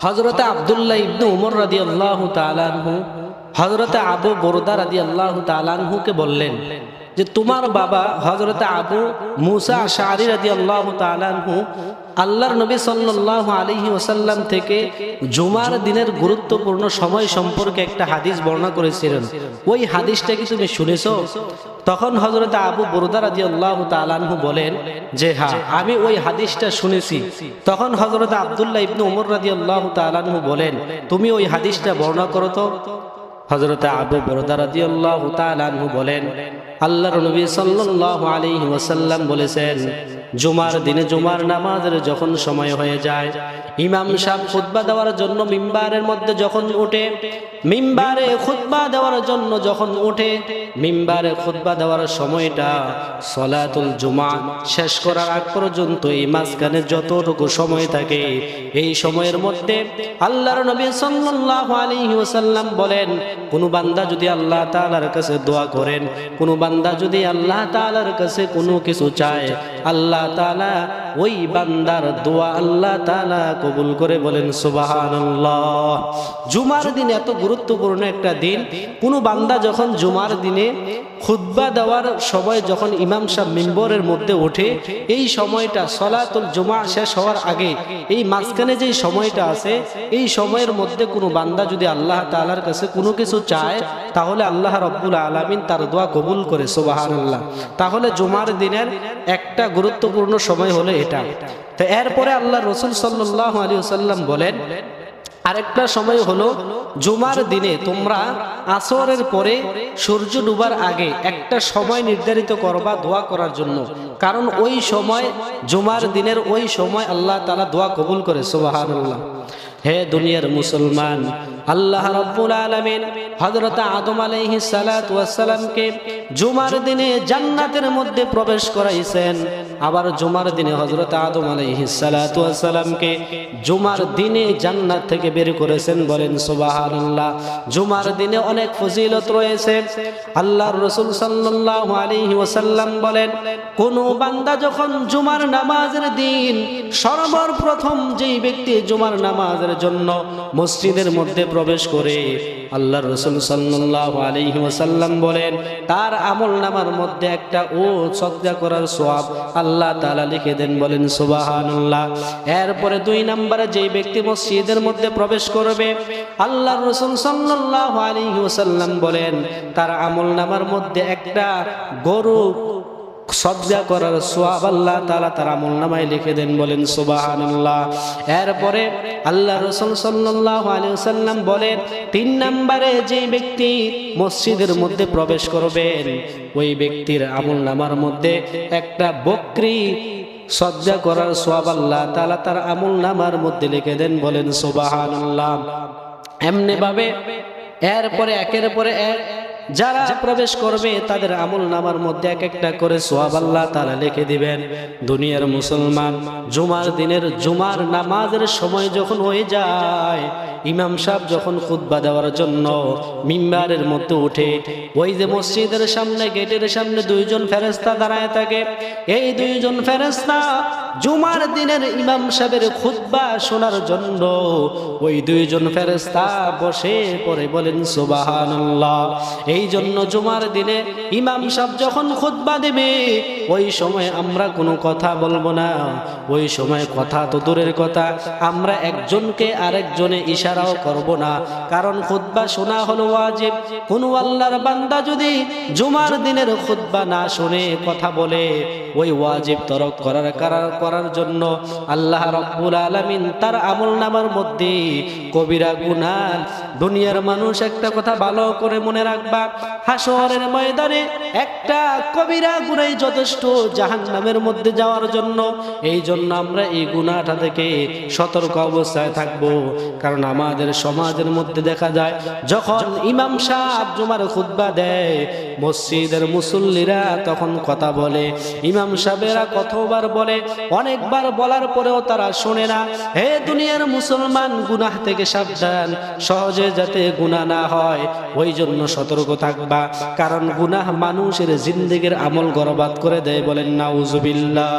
হজরতে আবদুল্লাহ ইবনু উমর রাদি আল্লাহ তালানহু হজরত আবু বরদা রাদি আল্লাহ তালানহুকে বললেন যে তোমার বাবা হজরতে আবু মুসা শাহরি আল্লাহ তালানহু আল্লাহর নবী সাল্লাহ আলহি ওসাল্লাম থেকে জুমার দিনের গুরুত্বপূর্ণ সময় সম্পর্কে একটা হাদিস বর্ণনা করেছিলেন। ওই হাদিসটা কি তুমি শুনেছো? তখন হজরত আবু বরদা রাজি আল্লাহ তালানহু বলেন যে হ্যাঁ আমি ওই হাদিসটা শুনেছি। তখন হজরত আবদুল্লাহ ইবনু উমর রাজি আল্লাহ তালানহু বলেন, তুমি ওই হাদিসটা বর্ণনা করো তো? হজরত আবু বরদা রাজি আল্লাহ তালানহু বলেন আল্লাহর নবী সাল্লাহ আলাইহি ওয়াসাল্লাম বলেছেন, জুমার দিনে জুমার নামাজের যখন সময় হয়ে যায়, ইমাম সাহেব খুতবা দেওয়ার জন্য মিম্বারের মধ্যে যখন উঠে, মিম্বারে খুতবা দেওয়ার জন্য যখন উঠে, মিম্বারে খুতবা দেওয়ার সময়টা সলাতুল জুমা শেষ করার আগ পর্যন্ত এই মাঝখানে যতটুকু সময় থাকে, এই সময়ের মধ্যে আল্লাহর নবী সাল্লাল্লাহু আলাইহি ওয়াসাল্লাম বলেন, কোনো বান্দা যদি আল্লাহ তাআলার কাছে দোয়া করেন, কোন বান্দা যদি আল্লাহ তালার কাছে কোনো কিছু চায় আল্লাহ তাআলা ওই বান্দার দোয়া আল্লাহ তাআলা কবুল করে বলেন, সুবহানাল্লাহ। জুমার দিন এত গুরুত্বপূর্ণ একটা দিন। কোন বান্দা যখন জুমার দিনে খুতবা দেওয়ার সময় যখন ইমাম সাহেব মিম্বরের মধ্যে ওঠে, এই সময়টা সলাতুল জুমা শেষ হওয়ার আগে, এই মাঝখানে যে সময়টা আছে, এই সময়ের মধ্যে কোনো বান্দা যদি আল্লাহ তালার কাছে কোনো কিছু চায়, তাহলে আল্লাহ রব্বুল আলামিন তার দোয়া কবুল করে, সুবহানাল্লাহ। তাহলে জুমার দিনের একটা গুরুত্বপূর্ণ সময় হলো এটা। তো এরপরে আল্লাহ রসুল সাল্লাহ আলী সাল্লাম বলেন, আরেকটা সময় হলো জুমার দিনে তোমরা আসরের পরে সূর্য ডুবার আগে একটা সময় নির্ধারিত করবা দোয়া করার জন্য। কারণ ওই সময়, জুমার দিনের ওই সময় আল্লাহ তালা দোয়া কবুল করে আল্লাহ হে দুনিয়ার মুসলমান আল্লাহ রব্বুল আলামিন হযরত আদম আলাইহিস সালাতু ওয়াস জুমার দিনে জান্নাতের মধ্যে প্রবেশ করাইছেন। আবার জুমার দিনে হযরত আদম আলাইহিস সালাতু ওয়াস সালামকে জুমার দিনে জান্নাত থেকে বের করেছেন বলেন সুবহানাল্লাহ। জুমার দিনে অনেক ফজিলত রয়েছে। আল্লাহর রাসূল সাল্লাল্লাহু আলাইহি ওসাল্লাম বলেন, কোন বান্দা যখন জুমার নামাজের দিন সর্বপ্রথম যেই ব্যক্তি জুমার নামাজের জন্য মসজিদের মধ্যে প্রবেশ করে আল্লাহ রসুল সাল্লাহ আলহি ওসাল্লাম বলেন, তার আমল নামার মধ্যে একটা ও সজ্জা করার সোয়াব আল্লাহ তালা লিখে দেন বলেন সুবাহান্লাহ এরপরে দুই নম্বরে যেই ব্যক্তি মসজিদের মধ্যে প্রবেশ করবে আল্লাহ রসুল সাল্লাহ আলহি ওসাল্লাম বলেন, তার আমল নামার মধ্যে একটা গরু সজ্জা করার সোয়াব আল্লাহ তালা তার আমল নামায় লিখে দেন, বলেন সুবাহান এরপরে আল্লাহ রসুল সাল্লাহ আলী সাল্লাম বলেন, তিন নম্বরে যে ব্যক্তি মসজিদের মধ্যে প্রবেশ করবেন, ওই ব্যক্তির আমল নামার মধ্যে একটা বকরি সজ্জা করার সোয়াব আল্লাহ তালা তার আমল নামার মধ্যে লিখে দেন, বলেন সুবাহান আল্লাহ এমনি ভাবে এরপরে, একের পরে এক যারা প্রবেশ করবে তাদের আমল নামার মধ্যে এক একটা করে সোয়াব আল্লাহ তারা লিখে দিবেন। দুনিয়ার মুসলমান জুমার দিনের জুমার নামাজের সময় যখন হয়ে যায়, ইমাম সাহেব যখন খুতবা দেওয়ার জন্য মিম্বারের মধ্যে উঠে, ওই যে মসজিদের সামনে, গেটের সামনে দুইজন ফেরেস্তা দাঁড়ায় থাকে। এই দুইজন ফেরেস্তা জুমার দিনের ইমাম সাহেবের খুদ্া শোনার জন্য ওই দুইজন ফেরেস্তা বসে পরে বলেন সুবাহান্লাহ এই জন্য জুমার দিনে ইমাম সাহেব যখন খুদ্া দেবে ওই সময় আমরা কোনো কথা বলব না। ওই সময় কথা তো দূরের কথা। আমরা একজনকে আরেকজনে ইশারাও করব না। কারণ খুতবা শোনা হলো ওয়াজিব। কোন আল্লাহর বান্দা যদি জুমার দিনের খুতবা না শুনে কথা বলে, ওই ওয়াজিব তরক করার কারার করার জন্য আল্লাহ রব্বুল আলামিন তার আমল নামার মধ্যে কবিরা গুনাহ দুনিয়ার মানুষ একটা কথা ভালো করে মনে রাখবা। হাসরের ময়দানে একটা কবিরা গুনাই যথেষ্ট জাহান্নামের মধ্যে যাওয়ার জন্য। এই জন্য আমরা এই গুণাটা থেকে সতর্ক অবস্থায় থাকব। কারণ আমাদের সমাজের মধ্যে দেখা যায়, যখন ইমাম সাহ জুমার খুদ্া দেয় মসজিদের মুসল্লিরা তখন কথা বলে, ইমাম সাহেবেরা কতবার বলে, অনেকবার বলার পরেও তারা শোনে না। হে দুনিয়ার মুসলমান, গুনাহ থেকে সাবধান, সহজে যাতে গুনাহ না হয়, ওই জন্য সতর্ক থাকবা। কারণ গুনাহ মানুষের জিন্দিগির আমল গরবাদ করে দেয় বলেন, নাউজুবিল্লাহ।